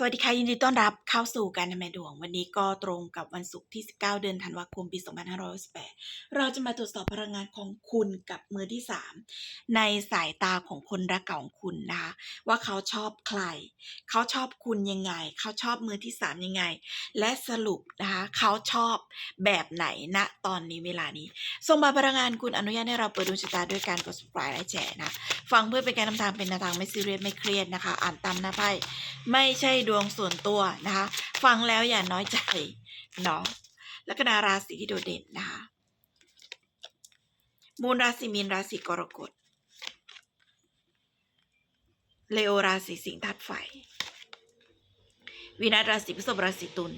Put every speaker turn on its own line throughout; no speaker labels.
สวัสดีค่ะยินดีต้อนรับเข้าสู่การทำนายดวง วันนี้ก็ตรงกับวันศุกร์ที่ 19 เดือนธันวาคมปี 2568 เราจะมาตรวจสอบพลังงานของคุณกับมือที่ 3 ในสายตาของคนรักเก่าของคุณนะคะว่าเขาชอบใคร เขาชอบคุณยังไง เขาชอบมือที่ 3 ยังไง และสรุปนะคะเขาชอบแบบไหนณตอนนี้เวลานี้ส่งมาพลังงานคุณอนุญาตให้เราเปิดดวงชะตาด้วยการกด subscribe และแชร์นะฟังเพื่อเป็นการนำทางเป็นแนวทางไม่ซีเรียสไม่เครียดนะคะ อ่านตามหน้าไพ่ไม่ใช่ดวงส่วนตัวนะคะ ฟังแล้วอย่าน้อยใจเนาะลัคนาราศีที่โดดเด่นนะคะ มูลราศีมีนราศีกรกฎเลโอราศีสิงห์ธาตุไฟวีนัสราศีพฤษภราศีตุล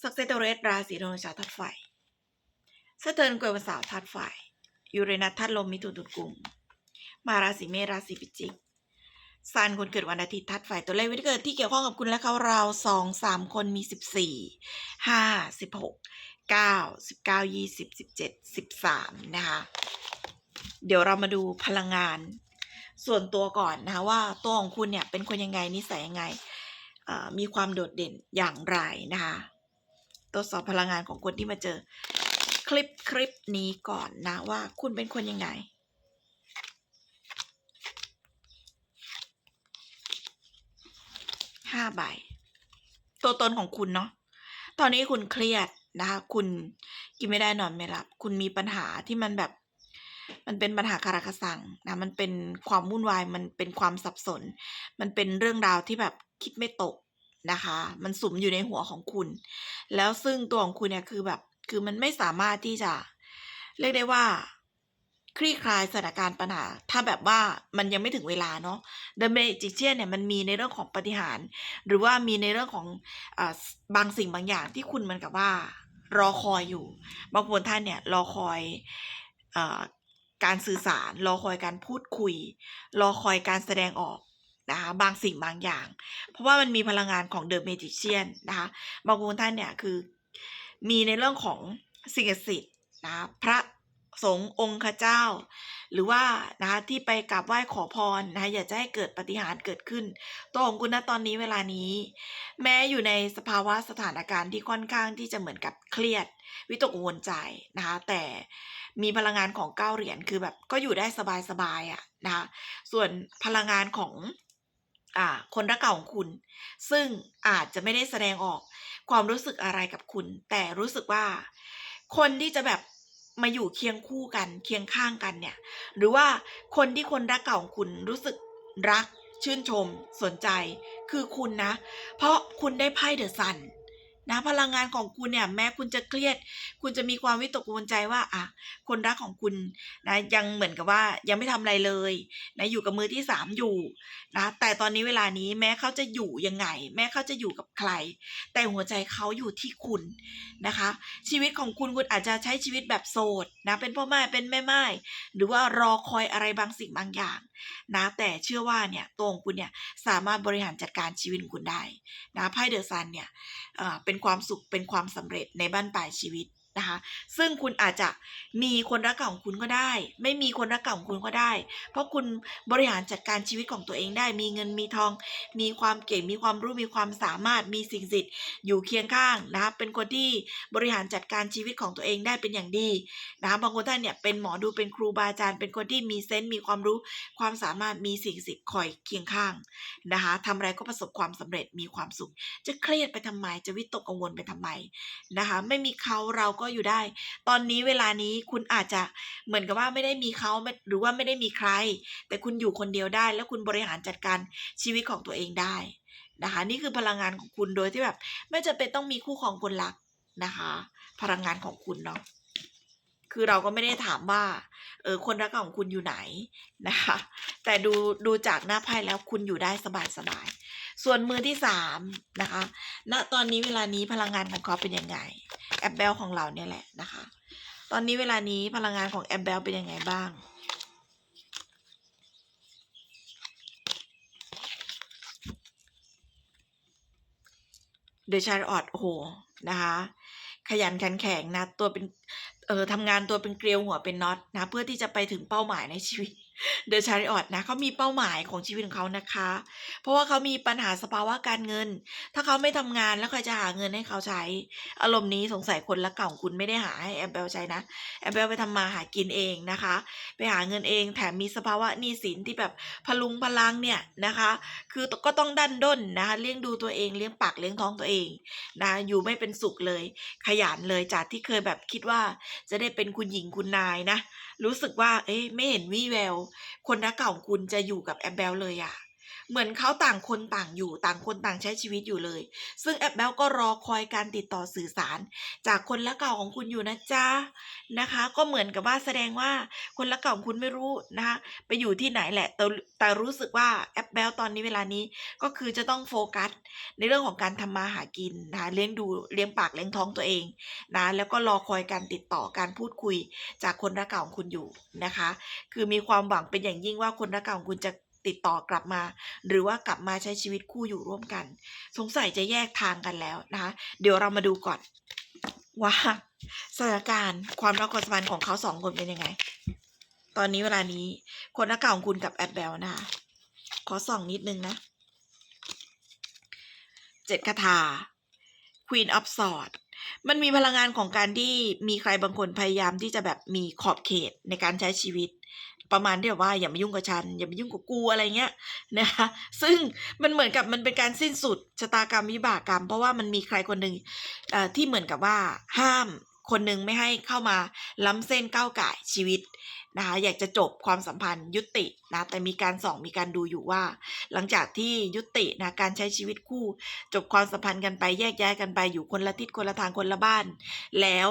สักเซตเรสราศีธนูชาธาตุไฟสเติร์นกวยวันเสาร์ธาตุไฟยูเรนัสธาตุลมมิถุนตุลกุม มาราศีเมษราศีพิจิก ซันคนเกิดวันอาทิตย์ทัดไฟตัวเลขวันที่เกิดที่เกี่ยวข้องกับคุณและเขาเราสองสามคนมีสิบสี่ห้าสิบหกเก้าสิบเก้ายี่สิบสิบเจ็ดสิบสามนะคะเดี๋ยวเรามาดูพลังงาน ส่วนตัวก่อนนะคะว่าตัวของคุณเนี่ยเป็นคนยังไงนิสัยยังไงมีความโดดเด่นอย่างไรนะคะตรวจสอบพลังงานของคนที่มาเจอคลิปคลิปนี้ก่อนนะว่าคุณเป็นคนยังไง ห้าใบ ตัวตนของคุณเนาะตอนนี้คุณเครียดนะคะ คุณกินไม่ได้นอนไม่หลับ คุณมีปัญหาที่มันแบบ มันเป็นปัญหาคาราคาซังนะมันเป็นความวุ่นวายมันเป็นความสับสน มันเป็นเรื่องราวที่แบบคิดไม่ตกนะคะ มันสุมอยู่ในหัวของคุณ แล้วซึ่งตัวของคุณเนี่ยคือแบบ คือมันไม่สามารถที่จะ เรียกได้ว่า คลี่คลายสถานการณ์ปัญหา ถ้าแบบว่ามันยังไม่ถึงเวลาเนาะ The Magician เนี่ยมันมีในเรื่องของปฏิหาร หรือว่ามีในเรื่องของอบางสิ่งบางอย่างที่คุณมือนกับว่า รอคอยอยู่ บางคนท่านเนี่ยรอคอยอการสื่อสาร รอคอยการพูดคุย รอคอยการแสดงออกนะคะบางสิ่งบางอย่าง เพราะว่ามันมีพลังงานของ The Magician นะคะบางคนท่านเนี่ยคือมีในเรื่องของสิ่งศักดิ์สิทธิ์นะคะพระ สงฆ์องค์ข้าเจ้า หรือว่านะคะที่ไปกราบไหว้ขอพรนะคะอยากจะให้เกิดปฏิหารเกิดขึ้น ตัวของคุณณตอนนี้เวลานี้ แม้อยู่ในสภาวะสถานการณ์ที่ค่อนข้างที่จะเหมือนกับเครียด วิตกกังวลใจนะคะแต่มีพลังงานของเก้าเหรียญคือแบบก็อยู่ได้สบายๆอะ่ะนะคะส่วนพลังงานของอ่าคนรักเก่าของคุณ ซึ่งอาจจะไม่ได้แสดงออกความรู้สึกอะไรกับคุณ แต่รู้สึกว่า คนที่จะแบบ มาอยู่เคียงคู่กัน เคียงข้างกันเนี่ย หรือว่าคนที่คนรักเก่าของคุณรู้สึกรัก ชื่นชม สนใจ คือคุณนะ เพราะคุณได้ไพ่เดอะซัน นะพลังงานของคุณเนี่ยแม้คุณจะเครียด คุณจะมีความวิตกกังวลใจว่าอะคนรักของคุณนะยังเหมือนกับว่ายังไม่ทำอะไรเลยนะอยู่กับมือที่สามอยู่นะแต่ตอนนี้เวลานี้แม้เขาจะอยู่ยังไง แม้เขาจะอยู่กับใคร แต่หัวใจเขาอยู่ที่คุณนะคะ ชีวิตของคุณคุณอาจจะใช้ชีวิตแบบโสดนะเป็นพ่อแม่เป็นแม่ไม้หรือว่ารอคอยอะไรบางสิ่งบางอย่างนะแต่เชื่อว่าเนี่ยตัวของคุณเนี่ยสามารถบริหารจัดการชีวิตคุณได้นะไพ่เดอะซันเนี่ยเอ่อเป็นความสุขเป็นความสำเร็จในบ้านปลายชีวิต นะคะ ซึ่งคุณอาจจะมีคนรักเก่าของคุณก็ได้ ไม่มีคนรักเก่าของคุณก็ได้ เพราะคุณบริหารจัดการชีวิตของตัวเองได้ มีเงินมีทอง มีความเก่ง มีความรู้ มีความสามารถ มีสิ่งศักดิ์สิทธิ์อยู่เคียงข้างนะคะเป็นคนที่บริหารจัดการชีวิตของตัวเองได้เป็นอย่างดีนะคะบางคนท่านเนี่ยเป็นหมอดูเป็นครูบาอาจารย์ เป็นคนที่มีเซนต์มีความรู้ ความสามารถมีสิ่งศักดิ์สิทธิ์คอยเคียงข้างนะคะทำอะไรก็ประสบความสำเร็จมีความสุข จะเครียดไปทำไมจะวิตกกังวลไปทำไมนะคะไม่มีเขาเราก็อยู่ได้ ตอนนี้เวลานี้คุณอาจจะเหมือนกับว่าไม่ได้มีเขาหรือว่าไม่ได้มีใคร แต่คุณอยู่คนเดียวได้ แล้วคุณบริหารจัดการชีวิตของตัวเองได้นะคะนี่คือพลังงานของคุณโดยที่แบบ ไม่จำเป็นต้องมีคู่ของคนรักนะคะ พลังงานของคุณเนาะคือเราก็ไม่ได้ถามว่าเออคนรักของคุณอยู่ไหนนะคะ แต่ดูดูจากหน้าไพ่แล้วคุณอยู่ได้สบายสบาย ส่วนมือที่สามนะคะณตอนนี้เวลานี้พลังงานของเขาเป็นยังไงแอปเบลของเราเนี่ยแหละนะคะ ตอนนี้เวลานี้พลังงานของแอปเบลเป็นยังไงบ้างเดชาร์ออดโอ้โหนะคะ ขยันขันแข็งนะตัวเป็นเออทำงานตัวเป็นเกลียวหัวเป็นน็อตนะ เพื่อที่จะไปถึงเป้าหมายในชีวิต The Chariot นะเขามีเป้าหมายของชีวิตของเขานะคะ เพราะว่าเขามีปัญหาสภาวะการเงิน ถ้าเขาไม่ทำงานแล้วใครจะหาเงินให้เขาใช้ อารมณ์นี้สงสัยคนรักเก่าของคุณไม่ได้หาให้แอบเบลใช้นะ แอบเบลไปทำมาหากินเองนะคะ ไปหาเงินเองแถมมีสภาวะหนี้สินที่แบบพลุงพลังเนี่ยนะคะ คือก็ต้องดันด้นนะคะเลี้ยงดูตัวเองเลี้ยงปากเลี้ยงท้องตัวเองนะอยู่ไม่เป็นสุขเลย ขยันเลยจากที่เคยแบบคิดว่าจะได้เป็นคุณหญิงคุณนายนะรู้สึกว่าเอ๊ะไม่เห็นวี่แววคนรักเก่าของคุณจะอยู่กับแอมเบลเลยอะ เหมือนเขาต่างคนต่างอยู่ต่างคนต่างใช้ชีวิตอยู่เลย ซึ่งแอบเบลก็รอคอยการติดต่อสื่อสาร จากคนรักเก่าของคุณอยู่นะจ๊ะนะคะ ก็เหมือนกับว่าแสดงว่าคนรักเก่าของคุณไม่รู้นะคะไปอยู่ที่ไหนแหละแต่แต่รู้สึกว่าแอปเบลตอนนี้เวลานี้ก็คือจะต้องโฟกัสในเรื่องของการทำมาหากินนะคะเลี้ยงดูเลี้ยงปากเลี้ยงท้องตัวเองนะแล้วก็รอคอยการติดต่อการพูดคุยจากคนรักเก่าของคุณอยู่นะคะ คือมีความหวังเป็นอย่างยิ่งว่าคนรักเก่าของคุณจะ ติดต่อกลับมา หรือว่ากลับมาใช้ชีวิตคู่อยู่ร่วมกัน สงสัยจะแยกทางกันแล้วนะคะเดี๋ยวเรามาดูก่อนว่าสถานการณ์ความรักความสัมพันธ์ของเขาสองคนเป็นยังไง ตอนนี้เวลานี้ คนรักเก่าของคุณกับแอดเบลนะคะขอส่องนิดนึงนะเจ็ดคาถา Queen of Swords มันมีพลังงานของการที่มีใครบางคนพยายามที่จะแบบมีขอบเขตในการใช้ชีวิต ประมาณที่แบบว่าอย่ามายุ่งกับฉัน อย่ามายุ่งกับกูอะไรเงี้ยนะคะซึ่งมันเหมือนกับมันเป็นการสิ้นสุดชะตากรรมวิบากกรรม เพราะว่ามันมีใครคนหนึ่งที่เหมือนกับว่าห้าม คนหนึ่งไม่ให้เข้ามาล้ำเส้นก้าวไก่ชีวิตนะคะอยากจะจบความสัมพันธ์ยุตินะแต่มีการส่องมีการดูอยู่ว่า หลังจากที่ยุตินะการใช้ชีวิตคู่ จบความสัมพันธ์กันไปแยกย้ายกันไปอยู่คนละทิศคนละทางคนละบ้าน แล้ว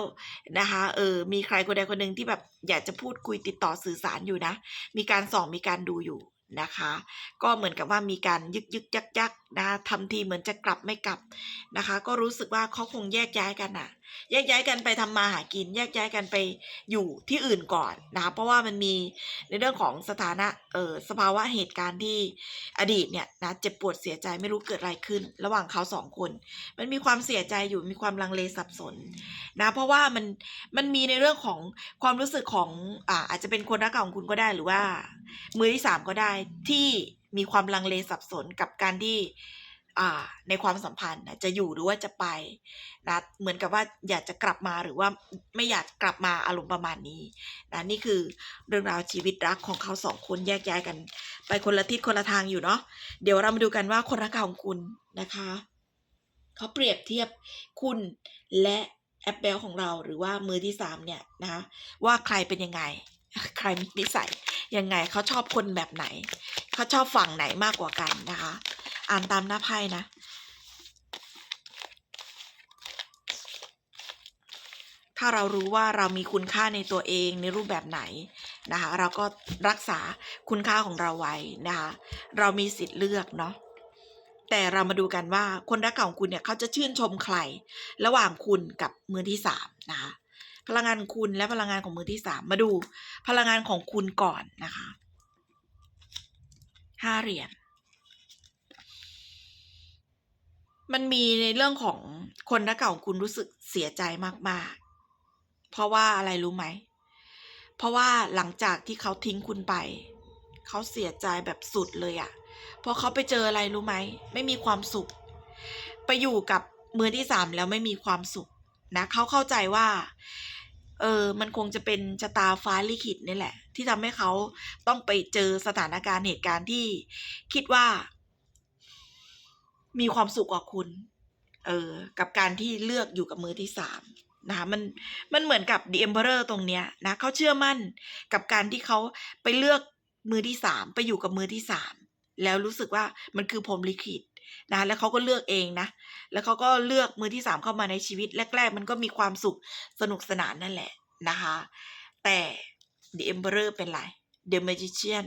นะคะเออมีใครคนใดคนหนึ่งที่แบบอยากจะพูดคุยติดต่อสื่อสารอยู่นะ มีการส่องมีการดูอยู่นะคะ ก็เหมือนกับว่ามีการยึกยึกยักยัก นะทำทีเหมือนจะกลับไม่กลับนะคะ ก็รู้สึกว่าเขาคงแยกย้ายกันอะแยกย้ายกันไปทำมาหากิน แยกย้ายกันไปอยู่ที่อื่นก่อนนะคะเพราะว่ามันมีในเรื่องของสถานะเออสภาวะเหตุการณ์ที่อดีตเนี่ยนะเจ็บปวดเสียใจไม่รู้เกิดอะไรขึ้น ระหว่างเขาสองคน มันมีความเสียใจอยู่มีความลังเลสับสนนะเพราะว่ามันมันมีในเรื่องของความรู้สึกของอ่าอาจจะเป็นคนรักเก่าของคุณก็ได้หรือว่า มือที่สามก็ได้ที่ มีความลังเลสับสนกับการที่ในความสัมพันธ์นะจะอยู่หรือว่าจะไปนะเหมือนกับว่าอยากจะกลับมาหรือว่าไม่อยากกลับมาอารมณ์ประมาณนี้นะนี่คือเรื่องราวชีวิตรักของเขาสองคนแยกย้ายกัน ไปคนละทิศคนละทางอยู่เนาะเดี๋ยวเรามาดูกันว่าคนรักเก่าของคุณนะคะเขาเปรียบเทียบคุณและแอปเปิลของเราหรือว่ามือที่สามเนี่ยนะคะว่าใครเป็นยังไง ใครมีนิสัยยังไงเขาชอบคนแบบไหน เขาชอบฝั่งไหนมากกว่ากันนะคะ อ่านตามหน้าไพ่นะ ถ้าเรารู้ว่าเรามีคุณค่าในตัวเองในรูปแบบไหนนะคะ เราก็รักษาคุณค่าของเราไว้นะคะ เรามีสิทธิ์เลือกเนาะแต่เรามาดูกันว่าคนรักเก่าของคุณเนี่ยเขาจะชื่นชมใคร ระหว่างคุณกับมือที่สามนะคะพลังงานคุณและพลังงานของมือที่สามมาดูพลังงานของคุณก่อนนะคะ ห้าเหรียญมันมีในเรื่องของคนรักเก่าของคุณรู้สึกเสียใจมากๆ เพราะว่าอะไรรู้ไหม เพราะว่าหลังจากที่เขาทิ้งคุณไป เขาเสียใจแบบสุดเลยอะ่ะ เพราะเขาไปเจออะไรรู้ไหม ไม่มีความสุข ไปอยู่กับมือที่สามแล้วไม่มีความสุขนะ เขาเข้าใจว่า เออมันคงจะเป็นชะตาฟ้าลิขิตนี่แหละ ที่ทำให้เขาต้องไปเจอสถานการณ์เหตุการณ์ที่คิดว่า มีความสุขกว่าคุณ เออ กับการที่เลือกอยู่กับมือที่สามนะคะมันมันเหมือนกับ The Emperor ตรงเนี้ยนะเขาเชื่อมั่นกับการที่เขาไปเลือกมือที่สามไปอยู่กับมือที่สามแล้วรู้สึกว่ามันคือพรหมลิขิต นะแล้วเขาก็เลือกเองนะ แล้วเขาก็เลือกมือที่สามเข้ามาในชีวิตแรกๆ มันก็มีความสุขสนุกสนานนั่นแหละนะคะ แต่ The Emperor เป็นไร The Magician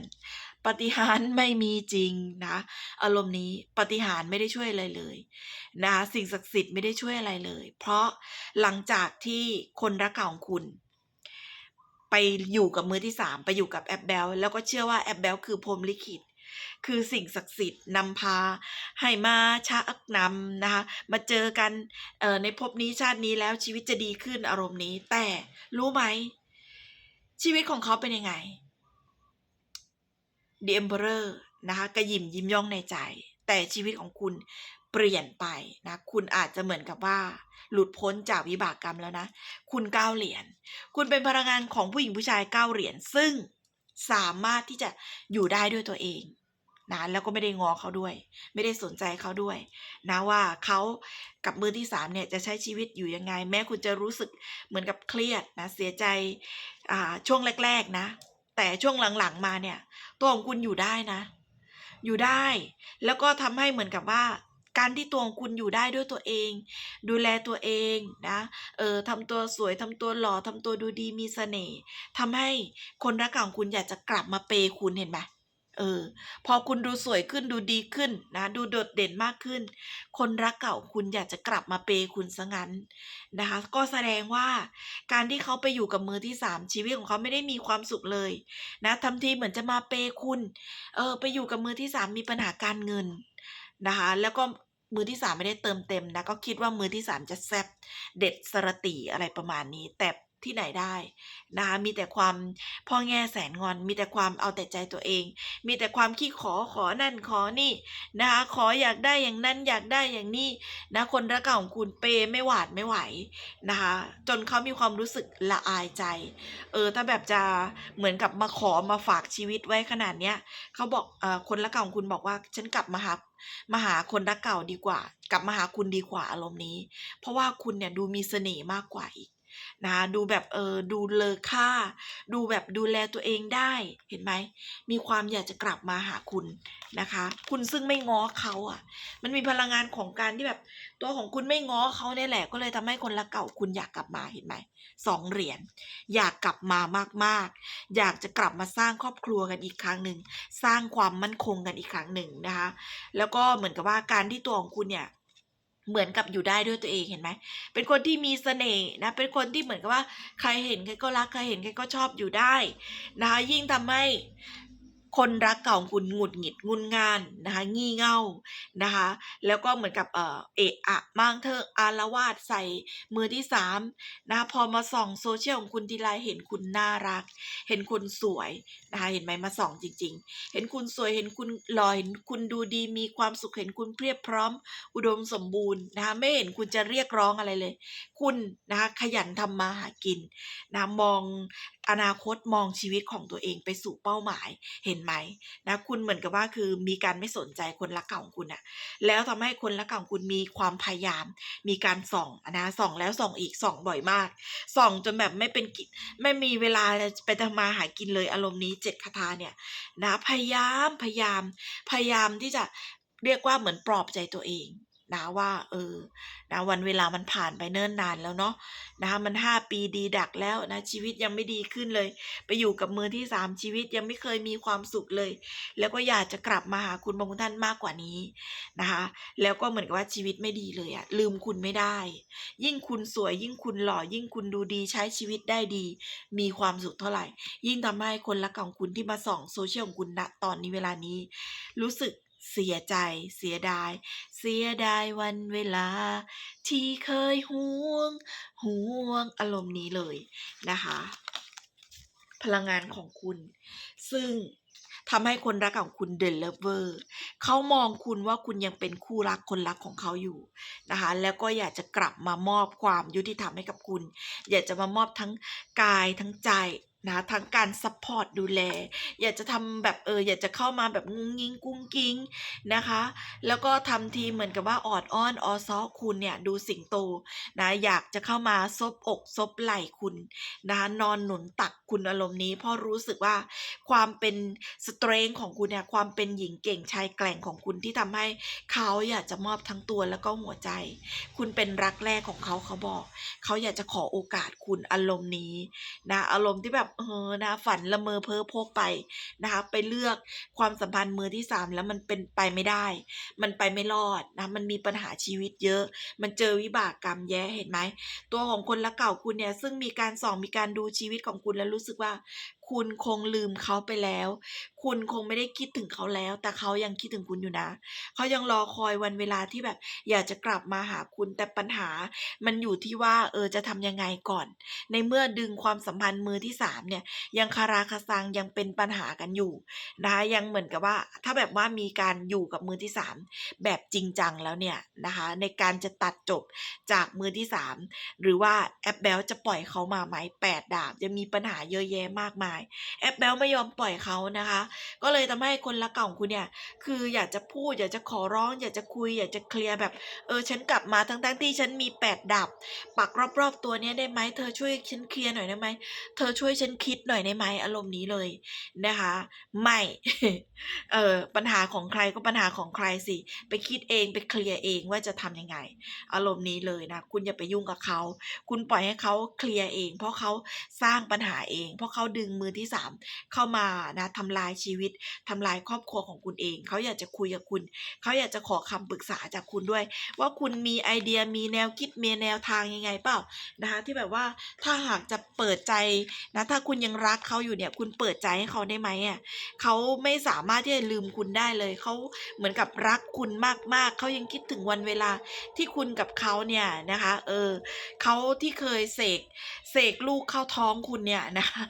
ปฏิหารไม่มีจริงนะ อารมณ์นี้ปฏิหารไม่ได้ช่วยอะไรเลยนะคะสิ่งศักดิ์สิทธิ์ไม่ได้ช่วยอะไรเลย เพราะหลังจากที่คนรักเก่าของคุณ ไปอยู่กับมือที่สามไปอยู่กับแอปเบลแล้วก็เชื่อว่าแอปเบลคือพรมลิขิต คือสิ่งศักดิ์สิทธิ์นำพา ให้มาชักนำนะคะมาเจอกันในภพนี้ชาตินี้แล้วชีวิตจะดีขึ้นอารมณ์นี้ แต่รู้ไหม ชีวิตของเขาเป็นยังไง The Emperor นะคะกระยิมยิ้มย่องในใจ แต่ชีวิตของคุณเปลี่ยนไปนะคุณอาจจะเหมือนกับว่า หลุดพ้นจากวิบากกรรมแล้วนะ คุณก้าเหรียญคุณเป็นพลังงานของผู้หญิงผู้ชายเก้าเหรียญซึ่งสามารถที่จะอยู่ได้ด้วยตัวเอง นะแล้วก็ไม่ได้งอเขาด้วย ไม่ได้สนใจเขาด้วย นะว่าเขากับมือที่สามเนี่ยจะใช้ชีวิตอยู่ยังไง แม้คุณจะรู้สึกเหมือนกับเครียดนะเสียใจอ่าช่วงแรก ๆนะ แต่ช่วงหลังๆมาเนี่ย ตัวของคุณอยู่ได้นะ อยู่ได้ แล้วก็ทำให้เหมือนกับว่าการที่ตัวของคุณอยู่ได้ด้วยตัวเอง ดูแลตัวเองนะ เออทำตัวสวยทำตัวหล่อทำตัวดูดีมีเสน่ห์ทำให้คนรักของคุณอยากจะกลับมาเปย์คุณเห็นไหม เออ พอคุณดูสวยขึ้นดูดีขึ้นนะ ดูโดดเด่นมากขึ้น คนรักเก่าคุณอยากจะกลับมาเปย์คุณซะงั้นนะคะ ก็แสดงว่าการที่เขาไปอยู่กับมือที่สามชีวิตของเขาไม่ได้มีความสุขเลยนะทำทีเหมือนจะมาเปย์คุณ เออ ไปอยู่กับมือที่สามมีปัญหาการเงินนะคะ แล้วก็มือที่สามไม่ได้เติมเต็มนะก็คิดว่ามือที่สามจะแซบเด็ดสรตีอะไรประมาณนี้ แต่ ที่ไหนได้นะคะมีแต่ความพ่อแง่แสนงอน มีแต่ความเอาแต่ใจตัวเอง มีแต่ความขี้ขอขอนั่นขอนี่นะคะขออยากได้อย่างนั้นอยากได้อย่างนี้นะคนรักเก่าของคุณเปย์ไม่หวาดไม่ไหวนะคะจนเขามีความรู้สึกละอายใจ เออถ้าแบบจะเหมือนกับมาขอมาฝากชีวิตไว้ขนาดเนี้ยเขาบอกเออคนรักเก่าของคุณบอกว่าฉันกลับมาหามาหาคนรักเก่าดีกว่า กลับมาหาคุณดีกว่าอารมณ์นี้ เพราะว่าคุณเนี่ยดูมีเสน่ห์มากกว่าอีก นะดูแบบเออดูเลอค่า ดูแบบดูแลตัวเองได้เห็นไหมมีความอยากจะกลับมาหาคุณนะคะ คุณซึ่งไม่ง้อเขาอะ มันมีพลังงานของการที่แบบตัวของคุณไม่ง้อเขาเนี่ยแหละ ก็เลยทำให้คนรักเก่าคุณอยากกลับมาเห็นไหมสองเหรียญอยากกลับมามากๆ อยากจะกลับมาสร้างครอบครัวกันอีกครั้งหนึ่งสร้างความมั่นคงกันอีกครั้งหนึ่งนะคะ แล้วก็เหมือนกับว่าการที่ตัวของคุณเนี่ย เหมือนกับอยู่ได้ด้วยตัวเองเห็นไหม เป็นคนที่มีเสน่ห์นะ เป็นคนที่เหมือนกับว่า ใครเห็นใครก็รัก ใครเห็นใครก็ชอบอยู่ได้นะคะยิ่งทำให้ คนรักเก่าของคุณหงุดหงิดงุนงานนะคะงี่เง่านะคะ แล้วก็เหมือนกับเออเอะอะมางเธออารวาสใส่มือที่สามนะคะพอมาส่องโซเชียลของคุณทีไรเห็นคุณน่ารัก เห็นคุณสวยนะคะเห็นไหมมาส่องจริง ๆ เห็นคุณสวยเห็นคุณหล่อเห็นคุณดูดีมีความสุขเห็นคุณเพียบพร้อม อุดมสมบูรณ์นะคะไม่เห็นคุณจะเรียกร้องอะไรเลย คุณนะคะขยันทำมาหากินนะมอง อนาคตมองชีวิตของตัวเองไปสู่เป้าหมายเห็นไหมนะคุณเหมือนกับว่าคือมีการไม่สนใจคนรักเก่าของคุณอะแล้วทำให้คนรักเก่าของคุณมีความพยายาม มีการส่องนะส่องแล้วส่องอีกส่องบ่อยมาก ส่องจนแบบไม่เป็นกิจไม่มีเวลาไปทำมาหากินเลยอารมณ์นี้เจ็ดคาถาเนี่ยนะพยายามพยายามพยายามที่จะเรียกว่าเหมือนปลอบใจตัวเอง นะว่าเออนะวันเวลามันผ่านไปเนิ่นนานแล้วเนาะนะคะมันห้าปีดีดักแล้วนะชีวิตยังไม่ดีขึ้นเลย ไปอยู่กับมือที่สามชีวิตยังไม่เคยมีความสุขเลย แล้วก็อยากจะกลับมาหาคุณบางท่านมากกว่านี้นะคะแล้วก็เหมือนกับว่าชีวิตไม่ดีเลยอะลืมคุณไม่ได้ ยิ่งคุณสวย ยิ่งคุณหล่อยิ่งคุณดูดีใช้ชีวิตได้ดี มีความสุขเท่าไหร่ ยิ่งทำให้คนรักของคุณที่มาส่องโซเชียลของคุณณตอนนี้เวลานี้ รู้สึก เสียใจ เสียดาย เสียดายวันเวลา ที่เคยห่วง ห่วงอารมณ์นี้เลยนะคะ พลังงานของคุณ ซึ่งทำให้คนรักของคุณเดลเลเวอร์เขามองคุณว่าคุณยังเป็นคู่รักคนรักของเขาอยู่นะคะ แล้วก็อยากจะกลับมามอบความยุติธรรมให้กับคุณ อยากจะมามอบทั้งกายทั้งใจ นะทั้งการซัพพอร์ตดูแล อยากจะทำแบบเอออยากจะเข้ามาแบบงุ้งงิ้งกุ้งกิ้งนะคะ แล้วก็ทำทีเหมือนกับว่าออดอ้อนออซอคุณเนี่ยดูสิงโตนะอยากจะเข้ามาซบอกซบไหล่คุณนะคะนอนหนุนตักคุณอารมณ์นี้เพราะรู้สึกว่าความเป็นสเตรงของคุณเนี่ยความเป็นหญิงเก่งชายแกร่งของคุณที่ทำให้เขาอยากจะมอบทั้งตัวแล้วก็หัวใจ คุณเป็นรักแรกของเขาเขาบอก เขาอยากจะขอโอกาสคุณอารมณ์นี้นะอารมณ์ที่แบบเออนะฝันละเมอเพ้อพกไปนะคะไปเลือกความสัมพันธ์มือที่สามแล้วมันเป็นไปไม่ได้ มันไปไม่รอดนะมันมีปัญหาชีวิตเยอะ มันเจอวิบากกรรมแย่เห็นไหมตัวของคนละเก่าคุณเนี่ยซึ่งมีการส่องมีการดูชีวิตของคุณแล้วรู้สึกว่า คุณคงลืมเขาไปแล้ว คุณคงไม่ได้คิดถึงเขาแล้ว แต่เขายังคิดถึงคุณอยู่นะ เขายังรอคอยวันเวลาที่แบบ อยากจะกลับมาหาคุณ แต่ปัญหา มันอยู่ที่ว่า เออ จะทำยังไงก่อน ในเมื่อดึงความสัมพันธ์มือที่3เนี่ย ยังคาราคาซังยังเป็นปัญหากันอยู่นะคะยังเหมือนกับว่า ถ้าแบบว่ามีการอยู่กับมือที่3แบบจริงจังแล้วเนี่ยนะคะ ในการจะตัดจบจากมือที่3หรือว่าแอปแบลจะปล่อยเขามาไหม8ดาบจะมีปัญหาเยอะแยะมากมายแอปแบลไม่ยอมปล่อยเขานะคะ ก็เลยทำให้คนรักเก่าของคุณเนี่ย คืออยากจะพูดอยากจะขอร้อง อยากจะคุย อยากจะเคลียร์แบบ เออฉันกลับมาทั้งๆที่ฉันมี8ดาบปักรอบๆตัวเนี้ยได้ไหมเธอช่วยฉันเคลียร์หน่อยได้ไหมเธอช่วยฉันคิดหน่อยได้ไหมอารมณ์นี้เลยนะคะ ไม่ เออปัญหาของใครก็ปัญหาของใครสิ ไปคิดเองไปเคลียร์เองว่าจะทำยังไง อารมณ์นี้เลยนะคุณอย่าไปยุ่งกับเขา คุณปล่อยให้เขาเคลียร์เอง เพราะเขาสร้างปัญหาเอง เพราะเขาดึงมือที่ 3 เข้ามานะทำลายชีวิตทำลายครอบครัวของคุณเอง เขาอยากจะคุยกับคุณ เขาอยากจะขอคำปรึกษาจากคุณด้วย ว่าคุณมีไอเดียมีแนวคิดมีแนวทางยังไงเปล่า?นะคะที่แบบว่าถ้าหากจะเปิดใจนะถ้าคุณยังรักเขาอยู่เนี่ยคุณเปิดใจให้เขาได้ไหมอะ?เขาไม่สามารถที่จะลืมคุณได้เลยเขาเหมือนกับรักคุณมากๆเขายังคิดถึงวันเวลาที่คุณกับเขาเนี่ยนะคะ เออเขาที่เคยเสกเสกลูกเข้าท้องคุณเนี่ยนะคะ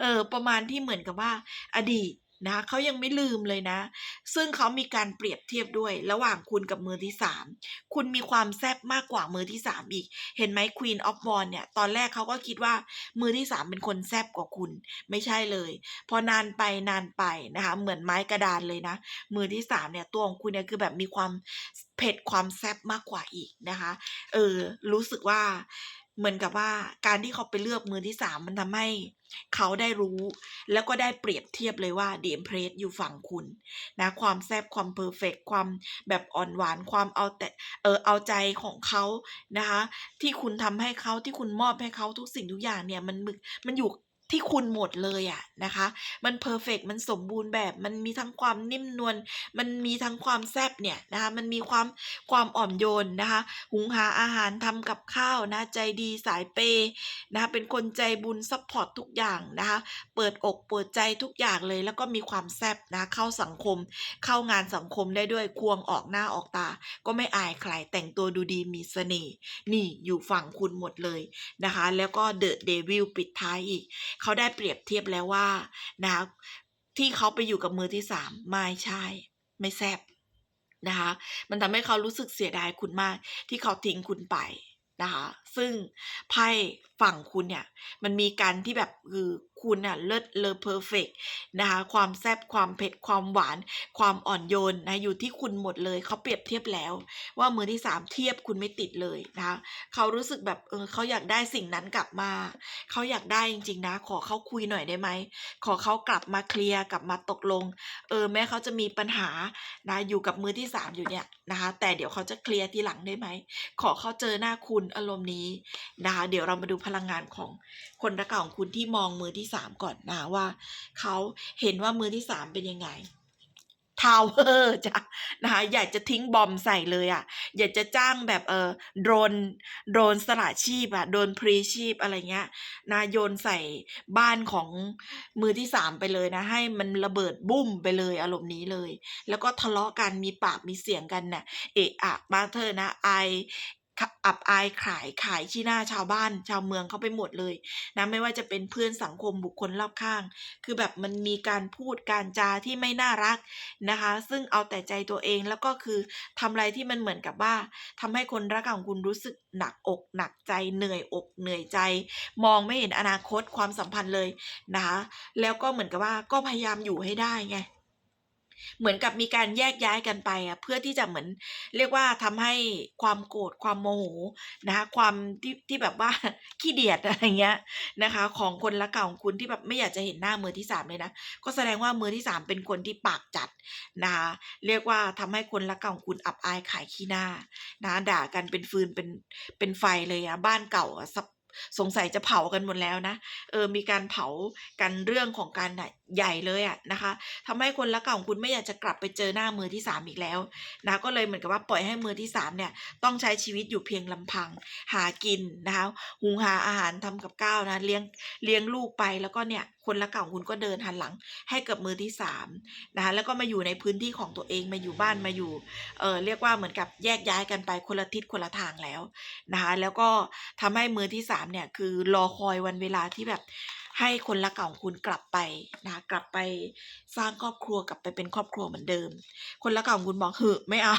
เออประมาณที่เหมือนกับว่า อดีตนะเขายังไม่ลืมเลยนะ ซึ่งเขามีการเปรียบเทียบด้วย ระหว่างคุณกับมือที่3คุณมีความแซบมากกว่ามือที่3อีก เห็นไหม Queen of w a n d เนี่ย ตอนแรกเขาก็คิดว่ามือที่3เป็นคนแซบกว่าคุณ ไม่ใช่เลย พอนานไปนานไปนะคะ เหมือนไม้กระดานเลยนะ มือที่3เนี่ยตัวของคุณเนี่ยคือแบบมีความเผ็ดความแซบมากกว่าอีกนะคะ เออ รู้สึกว่า เหมือนกับว่าการที่เขาไปเลือกมือที่สามมันทำให้เขาได้รู้ แล้วก็ได้เปรียบเทียบเลยว่าเดียมเพรสอยู่ฝั่งคุณนะความแซบความเพอร์เฟกต์ความแบบอ่อนหวานความเอาแต่เออเอาใจของเขานะคะ ที่คุณทำให้เขาที่คุณมอบให้เขาทุกสิ่งทุกอย่างเนี่ยมันมึกมันอยู่ ที่คุณหมดเลยอะนะคะ มันเพอร์เฟกต์มันสมบูรณ์แบบ มันมีทั้งความนิ่มนวล มันมีทั้งความแซบเนี่ยนะคะ มันมีความความอ่อนโยนนะคะ หุงหาอาหารทำกับข้าวนะ ใจดีสายเปย์นะคะเป็นคนใจบุญซัปพอร์ตทุกอย่างนะคะ เปิดอกเปิดใจทุกอย่างเลย แล้วก็มีความแซบนะ เข้าสังคม เข้างานสังคมได้ด้วย ควงออกหน้าออกตา ก็ไม่อายใคร แต่งตัวดูดีมีเสน่ห์ นี่อยู่ฝั่งคุณหมดเลยนะคะ แล้วก็ The Devil ปิดท้ายอีกเขาได้เปรียบเทียบแล้วว่านะคะที่เขาไปอยู่กับมือที่สามไม่ใช่ ไม่แซบนะคะมันทำให้เขารู้สึกเสียดายคุณมาก ที่เขาทิ้งคุณไปนะคะ ซึ่งไพ่ฝั่งคุณเนี่ย มันมีการที่แบบคือ คุณน่ะเลิศเลอเพอร์เฟกต์นะคะความแซ่บความเผ็ดความหวาน ความอ่อนโยนนะอยู่ที่คุณหมดเลยเขาเปรียบเทียบแล้ว ว่ามือที่ 3 เทียบคุณไม่ติดเลยนะคะเขารู้สึกแบบเออเขาอยากได้สิ่งนั้นกลับมาเขาอยากได้จริง ๆ นะ ขอเขาคุยหน่อยได้ไหม?ขอเขากลับมาเคลียร์กลับมาตกลง เออแม้เขาจะมีปัญหานะอยู่กับมือที่ 3 อยู่เนี่ย นะคะ แต่เดี๋ยวเขาจะเคลียร์ทีหลังได้ไหม?ขอเขาเจอหน้าคุณอารมณ์นี้นะคะ เดี๋ยวเรามาดูพลังงานของคนรักเก่าของคุณที่มองมือที่ 3 ก่อนนะว่าเขาเห็นว่ามือที่ 3 เป็นยังไง Tower จ้ะนะคะอยากจะทิ้งบอมใส่เลยอะอยากจะจ้างแบบเออโดรนโดรนสละชีพอะโดรนพรีชีพอะไรเงี้ยนะโยนใส่บ้านของมือที่สามไปเลยนะ ให้มันระเบิดบุ้มไปเลยอารมณ์นี้เลย แล้วก็ทะเลาะกันมีปากมีเสียงกันน่ะเอะอะมาเถอะนะไอ อับอายขายขายขี้หน้าชาวบ้าน ชาวเมืองเขาไปหมดเลยนะไม่ว่าจะเป็นเพื่อนสังคมบุคคลรอบข้าง คือแบบมันมีการพูดการจาที่ไม่น่ารักนะคะ ซึ่งเอาแต่ใจตัวเองแล้วก็คือทำอะไรที่มันเหมือนกับว่าทำให้คนรักของคุณรู้สึกหนักอก หนักใจเหนื่อยอกเหนื่อยใจ มองไม่เห็นอนาคตความสัมพันธ์เลยนะคะแล้วก็เหมือนกับว่าก็พยายามอยู่ให้ได้ไง เหมือนกับมีการแยกย้ายกันไปอะเพื่อที่จะเหมือนเรียกว่าทำให้ความโกรธความโมโหนะคะความที่ที่แบบว่าขี้เดียดอะไรเงี้ยนะคะ ของคนรักเก่าของคุณที่แบบไม่อยากจะเห็นหน้ามือที่3เลยนะก็แสดงว่ามือที่3เป็นคนที่ปากจัดนะคะเรียกว่าทำให้คนรักเก่าของคุณอับอายขายขี้หน้านะด่ากันเป็นฟืนเป็นเป็นไฟเลยอะบ้านเก่าอะซับ สงสัยจะเผากันหมดแล้วนะ เออ มีการเผากันเรื่องของการใหญ่เลยอะนะคะทำให้คนรักเก่าของคุณไม่อยากจะกลับไปเจอหน้ามือที่ 3 อีกแล้วนะ ก็เลยเหมือนกับว่าปล่อยให้มือที่3เนี่ยต้องใช้ชีวิตอยู่เพียงลำพัง หากินนะคะ หุงหาอาหารทำกับข้าวนะ เลี้ยงเลี้ยงลูกไปแล้วก็เนี่ย คนรักเก่าของคุณก็เดินหันหลัง ให้กับมือที่สามนะคะแล้วก็มาอยู่ในพื้นที่ของตัวเองมาอยู่บ้านมาอยู่เออเรียกว่าเหมือนกับแยกย้ายกันไปคนละทิศคนละทางแล้วนะคะแล้วก็ทำให้มือที่สามเนี่ยคือรอคอยวันเวลาที่แบบให้คนรักเก่าของคุณกลับไปนะะกลับไปสร้างครอบครัวกลับไปเป็นครอบครัวเหมือนเดิม คนรักเก่าของคุณบอกเฮ้ไม่เอา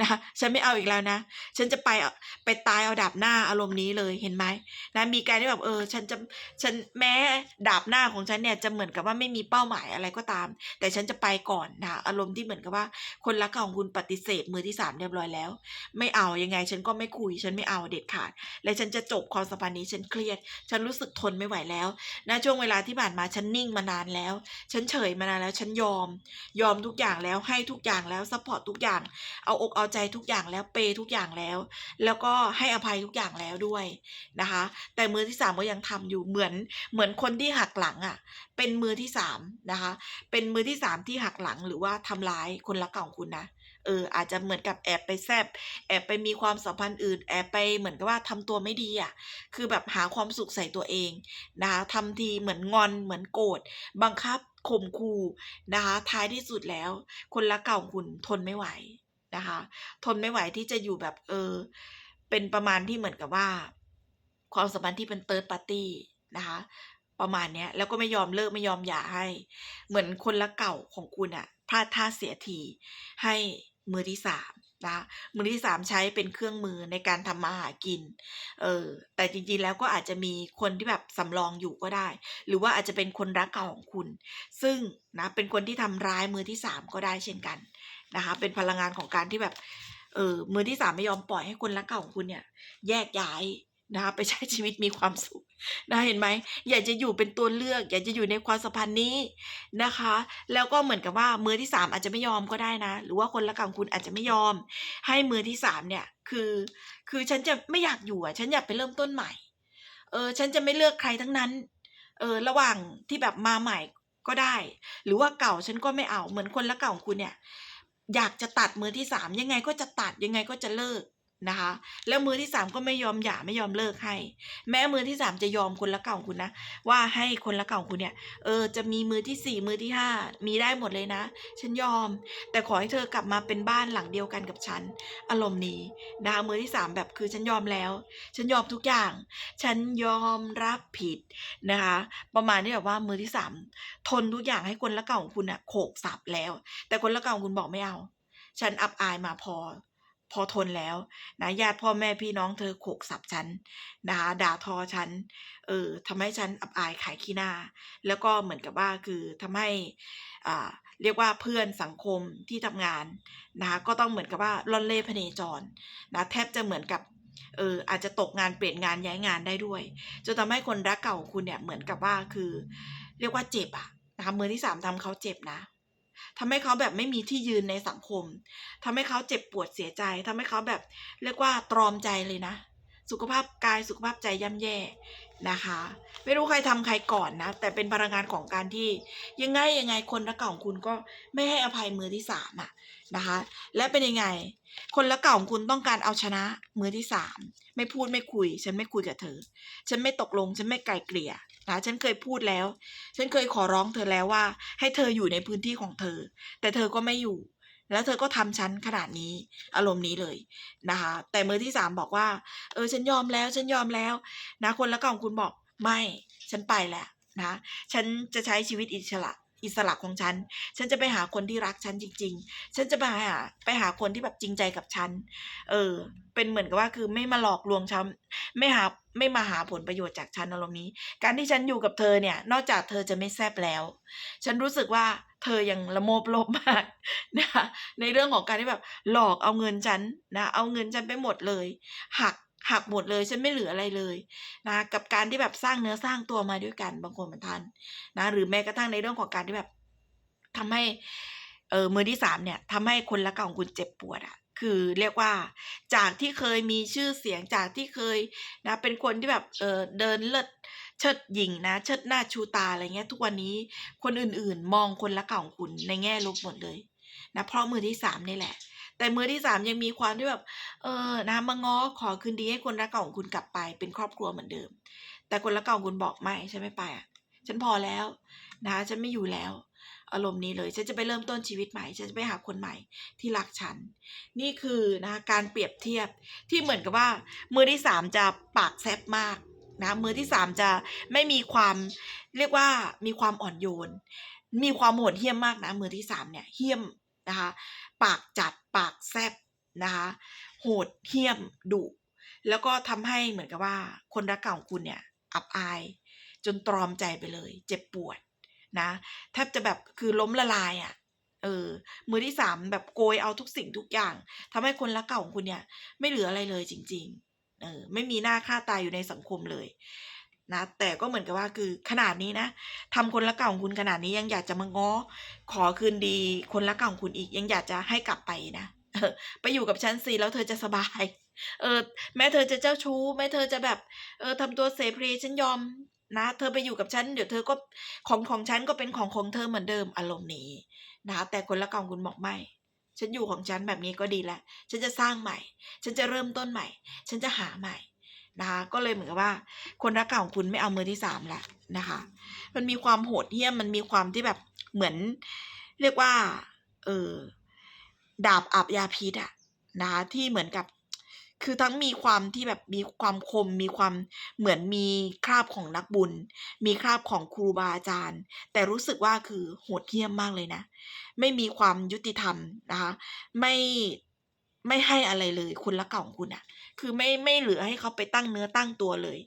นะคะฉันไม่เอาอีกแล้วนะ ฉันจะไปเอาไปตายเอาดาบหน้าอารมณ์นี้เลยเห็นไหมนะมีการที่แบบเออ ฉันจะฉันแม้ดาบหน้าของฉันเนี่ยจะเหมือนกับว่าไม่มีเป้าหมายอะไรก็ตาม แต่ฉันจะไปก่อนนะอารมณ์ที่เหมือนกับว่า คนรักของคุณปฏิเสธมือที่สามเรียบร้อยแล้ว ไม่เอายังไง ฉันก็ไม่คุย ฉันไม่เอาเด็ดขาด และฉันจะจบความสัมพันธ์นี้ฉันเครียด ฉันรู้สึกทนไม่ไหวแล้วนะช่วงเวลาที่ผ่านมาฉันนิ่งมานานแล้ว ฉันเฉยมานานแล้ว ฉันยอม ยอมทุกอย่างแล้วให้ทุกอย่างแล้วซัพพอร์ตทุกอย่างเอาอกเอาใจทุกอย่างแล้วเปย์ทุกอย่างแล้ว แล้วก็ให้อภัยทุกอย่างแล้วด้วยนะคะ แต่มือที่สามก็ยังทำอยู่เหมือนเหมือนคนที่หักหลังอะ เป็นมือที่สามนะคะ เป็นมือที่สามที่หักหลังหรือว่าทำร้ายคนรักเก่าของคุณนะเอออาจจะเหมือนกับแอบไปแซบแอบไปมีความสัมพันธ์อื่น แอบไปเหมือนกับว่าทำตัวไม่ดีอะ คือแบบหาความสุขใส่ตัวเองนะคะทำทีเหมือนงอนเหมือนโกรธบังคับข่มขู่นะคะ ท้ายที่สุดแล้ว คนรักเก่าของคุณทนไม่ไหว นะคะ ทนไม่ไหวที่จะอยู่แบบเออ เป็นประมาณที่เหมือนกับว่า ความสัมพันธ์ที่เป็นเติร์ดปาร์ตี้นะคะประมาณเนี้ยแล้วก็ไม่ยอมเลิกไม่ยอมหย่าให้ เหมือนคนรักเก่าของคุณอะพลาดท่าเสียทีให้มือที่สามนะมือที่สามใช้เป็นเครื่องมือในการทำมาหากิน เออ แต่จริงๆแล้วก็อาจจะมีคนที่แบบสำรองอยู่ก็ได้ หรือว่าอาจจะเป็นคนรักเก่าของคุณ ซึ่งนะเป็นคนที่ทำร้ายมือที่สามก็ได้เช่นกัน นะคะ เป็นพลังงานของการที่แบบเออมือที่สามไม่ยอมปล่อยให้คนรักเก่าของคุณเนี่ย แยกย้ายนะคะไปใช้ชีวิตมีความสุขนะเห็นไหมอยากจะอยู่เป็นตัวเลือก อยากจะอยู่ในความสัมพันธ์นี้นะคะ แล้วก็เหมือนกับว่ามือที่สามอาจจะไม่ยอมก็ได้นะ หรือว่าคนรักเก่าของคุณอาจจะไม่ยอม ให้มือที่สามเนี่ยคือ คือฉันจะไม่อยากอยู่อะฉันอยากไปเริ่มต้นใหม่เออฉันจะไม่เลือกใครทั้งนั้นเออระหว่างที่แบบมาใหม่ก็ได้ หรือว่าเก่าฉันก็ไม่เอาเหมือนคนละเก่าของคุณเนี่ย อยากจะตัดมือที่สามยังไงก็จะตัดยังไงก็จะเลิก นะคะ แล้วมือที่สามก็ไม่ยอมหย่าไม่ยอมเลิกให้ แม้มือที่สามจะยอมคนละเก่าของคุณนะ ว่าให้คนละเก่าของคุณเนี่ย เออ จะมีมือที่สี่มือที่ห้ามีได้หมดเลยนะ ฉันยอม แต่ขอให้เธอกลับมาเป็นบ้านหลังเดียวกันกับฉัน อารมณ์นี้นะคะมือที่สามแบบคือฉันยอมแล้ว ฉันยอมทุกอย่าง ฉันยอมรับผิดนะคะ ประมาณที่แบบว่ามือที่สามทนทุกอย่างให้คนละเก่าของคุณอะโขกสับแล้ว แต่คนละเก่าของคุณบอกไม่เอา ฉันอับอายมาพอ พอทนแล้วนะญาติพ่อแม่พี่น้องเธอโขกสับฉันนะคะด่าทอฉันเออทำให้ฉันอับอายขายขี้หน้า แล้วก็เหมือนกับว่าคือทำให้อ่าเรียกว่าเพื่อนสังคมที่ทำงานนะคะก็ต้องเหมือนกับว่าล่อนเล่พเนจรนะแทบจะเหมือนกับเอออาจจะตกงานเปลี่ยนงานย้ายงานได้ด้วยจนทำให้คนรักเก่าคุณเนี่ยเหมือนกับว่าคือ เรียกว่าเจ็บอะนะคะมือที่สามทำเขาเจ็บนะ ทำให้เขาแบบไม่มีที่ยืนในสังคมทำให้เขาเจ็บปวดเสียใจทำให้เขาแบบเรียกว่าตรอมใจเลยนะ สุขภาพกายสุขภาพใจย่ำแย่นะคะ ไม่รู้ใครทำใครก่อนนะ แต่เป็นพลังงานของการที่ยังไงยังไงคนรักเก่าของคุณก็ไม่ให้อภัยมือที่สามอะนะคะ และเป็นยังไง คนรักเก่าของคุณต้องการเอาชนะมือที่สามไม่พูดไม่คุย ฉันไม่คุยกับเธอ ฉันไม่ตกลง ฉันไม่ไกลเกลี่ย นะฉันเคยพูดแล้ว ฉันเคยขอร้องเธอแล้วว่า ให้เธออยู่ในพื้นที่ของเธอ แต่เธอก็ไม่อยู่ แล้วเธอก็ทำฉันขนาดนี้อารมณ์นี้เลยนะคะแต่มือที่สามบอกว่า เออฉันยอมแล้วฉันยอมแล้วนะคนละเก่าของคุณบอกไม่ ฉันไปแหละนะ ฉันจะใช้ชีวิตอิสระ อิสระของฉัน ฉันจะไปหาคนที่รักฉันจริง ๆ ฉันจะไปหาไปหาคนที่แบบจริงใจกับฉัน เออ เป็นเหมือนกับว่าคือไม่มาหลอกลวงฉัน ไม่หาไม่มาหาผลประโยชน์จากฉันอารมณ์นี้ การที่ฉันอยู่กับเธอเนี่ย นอกจากเธอจะไม่แซบแล้ว ฉันรู้สึกว่าเธอยังละโมบโลภมากนะคะในเรื่องของการที่แบบหลอกเอาเงินฉันนะ เอาเงินฉันไปหมดเลย หัก หักหมดเลยฉันไม่เหลืออะไรเลยนะกับการที่แบบสร้างเนื้อสร้างตัวมาด้วยกันบางคนมือนทันนะหรือแม้กระทั่งในเรื่องของการที่แบบทำให้เออมือที่สามเนี่ยทำให้คนละเก่าของคุณเจ็บปวดอะคือเรียกว่าจากที่เคยมีชื่อเสียงจากที่เคยนะ เป็นคนที่แบบเออเดินเลิศเชิดหญิงนะเชิดหน้าชูตาอะไรเงี้ย ทุกวันนี้คนอื่นๆ มองคนละเก่าของคุณในแง่ลบหมดเลยนะเพราะมือที่สามนี่แหละ แต่มือที่สามยังมีความที่แบบเออนะมาง้อขอคืนดีให้คนรักเก่าของคุณกลับไป เป็นครอบครัวเหมือนเดิม แต่คนรักเก่าของคุณบอกไม่ฉันไม่ไปอะฉันพอแล้วนะฉันไม่อยู่แล้ว อารมณ์นี้เลยฉันจะไปเริ่มต้นชีวิตใหม่ฉันจะไปหาคนใหม่ที่รักฉัน นี่คือนะคะการเปรียบเทียบที่เหมือนกับว่า มือที่สามจะปากแซบมากนะมือที่สามจะไม่มีความเรียกว่ามีความอ่อนโยน มีความโหดเหี้ยมมากนะมือที่สามเนี่ยเหี้ยม นะคะปากจัดปากแซบนะคะโหดเหี้ยมดุแล้วก็ทำให้เหมือนกับว่า คนรักเก่าของคุณเนี่ยอับอาย จนตรอมใจไปเลย เจ็บปวดนะแทบจะแบบคือล้มละลายอะ่ะเออมือที่สามแบบโกยเอาทุกสิ่งทุกอย่างทำให้คนรักเก่าของคุณเนี่ย ไม่เหลืออะไรเลยจริง ๆ เออไม่มีหน้าค่าตาอยู่ในสังคมเลย นะ แต่ก็เหมือนกับว่าคือขนาดนี้นะทำคนรักเก่าของคุณขนาดนี้ยังอยากจะมาง้อ ขอคืนดี คนรักเก่าของคุณอีกยังอยากจะให้กลับไปนะเออไปอยู่กับฉันสิแล้วเธอจะสบาย เออ แม้เธอจะเจ้าชู้ แม้เธอจะแบบ เออทำตัวเสเพลฉันยอมนะ เธอไปอยู่กับฉัน เดี๋ยวเธอก็ของของฉันก็เป็นของของเธอเหมือนเดิมอารมณ์นี้นะแต่คนละกองคุณบอกไม่ ฉันอยู่ของฉันแบบนี้ก็ดีแล้วฉันจะสร้างใหม่ ฉันจะเริ่มต้นใหม่ ฉันจะหาใหม่ นะคะ ก็เลยเหมือนกับว่า คนรักเก่าของคุณไม่เอามือที่สามแหล้วนะคะ มันมีความโหดเหี้ยมมันมีความที่แบบเหมือน เรียกว่า เออดาบอาบยาพิษอะนะคะที่เหมือนกับ คือทั้งมีความที่แบบมีความคม มีความเหมือนมีคราบของนักบุญ มีคราบของครูบาอาจารย์ แต่รู้สึกว่าคือโหดเหี้ยมมากเลยนะ ไม่มีความยุติธรรมนะคะ ไม่ไม่ให้อะไรเลยคนรักเก่าของคุณอะ คือไม่ไม่เหลือให้เขาไปตั้งเนื้อตั้งตัวเลย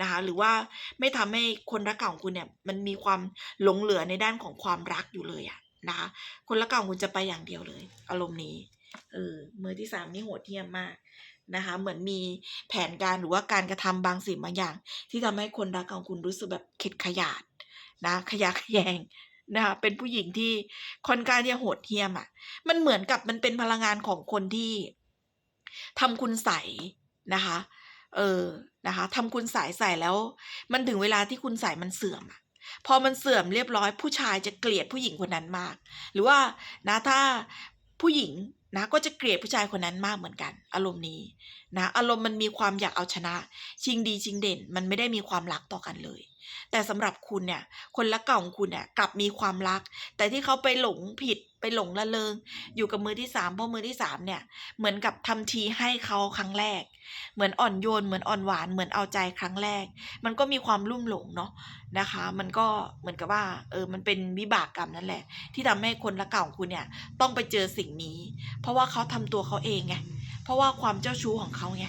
นะคะ หรือว่าไม่ทำให้คนรักเก่าของคุณเนี่ยมันมีความหลงเหลือในด้านของความรักอยู่เลยอะนะคะ คนรักเก่าของคุณจะไปอย่างเดียวเลย อารมณ์นี้เออมือที่สามนี่โหดเหี้ยมมากนะคะเหมือนมีแผนการหรือว่าการกระทำบางสิ่งบางอย่าง ที่ทำให้คนรักของคุณรู้สึกแบบเข็ดขยาดนะขยะขยงนะคะเป็นผู้หญิงที่ค่อนข้างที่จะโหดเหี้ยมอะ่ะ มันเหมือนกับมันเป็นพลังงานของคนที่ ทำคุณใสนะคะ เออนะคะทำคุณใสใส่แล้ว มันถึงเวลาที่คุณใสมันเสื่อมอะพอมันเสื่อมเรียบร้อยผู้ชายจะเกลียดผู้หญิงคนนั้นมาก หรือว่านะถ้าผู้หญิงนะก็จะเกลียดผู้ชายคนนั้นมากเหมือนกัน อารมณ์นี้นะอารมณ์มันมีความอยากเอาชนะ ชิงดีชิงเด่น มันไม่ได้มีความรักต่อกันเลย แต่สำหรับคุณเนี่ย คนรักเก่าของคุณเนี่ยกลับมีความรัก แต่ที่เขาไปหลงผิดไปหลงละเลงอยู่กับมือที่สามเพราะมือที่สามเนี่ย เหมือนกับทำทีให้เขาครั้งแรก เหมือนอ่อนโยนเหมือนอ่อนหวานเหมือนเอาใจครั้งแรก มันก็มีความลุ่มหลงเนาะนะคะ มันก็เหมือนกับว่าเออมันเป็นวิบากกรรมนั่นแหละ ที่ทำให้คนรักเก่าของคุณเนี่ยต้องไปเจอสิ่งนี้ เพราะว่าเขาทำตัวเขาเองไงเพราะว่าความเจ้าชู้ของเขาไง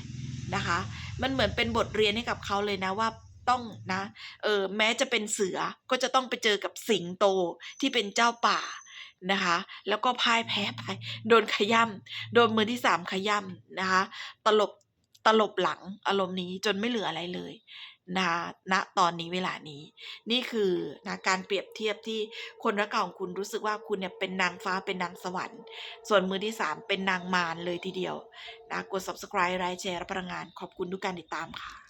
นะคะ มันเหมือนเป็นบทเรียนให้กับเขาเลยนะว่า ต้องนะเออแม้จะเป็นเสือก็จะต้องไปเจอกับสิงโตที่เป็นเจ้าป่านะคะ แล้วก็พ่ายแพ้ไปโดนขย่ำโดนมือที่สามขย่ำนะคะ ตลบตลบหลังอารมณ์นี้จนไม่เหลืออะไรเลยนะณตอนนี้เวลานี้ นี่คือนะการเปรียบเทียบที่คนรักเก่าของคุณรู้สึกว่าคุณเนี่ยเป็นนางฟ้าเป็นนางสวรรค์ ส่วนมือที่สามเป็นนางมารเลยทีเดียวนะกด subscribe ไลค์แชร์รับพลังงาน ขอบคุณทุกการติดตามค่ะ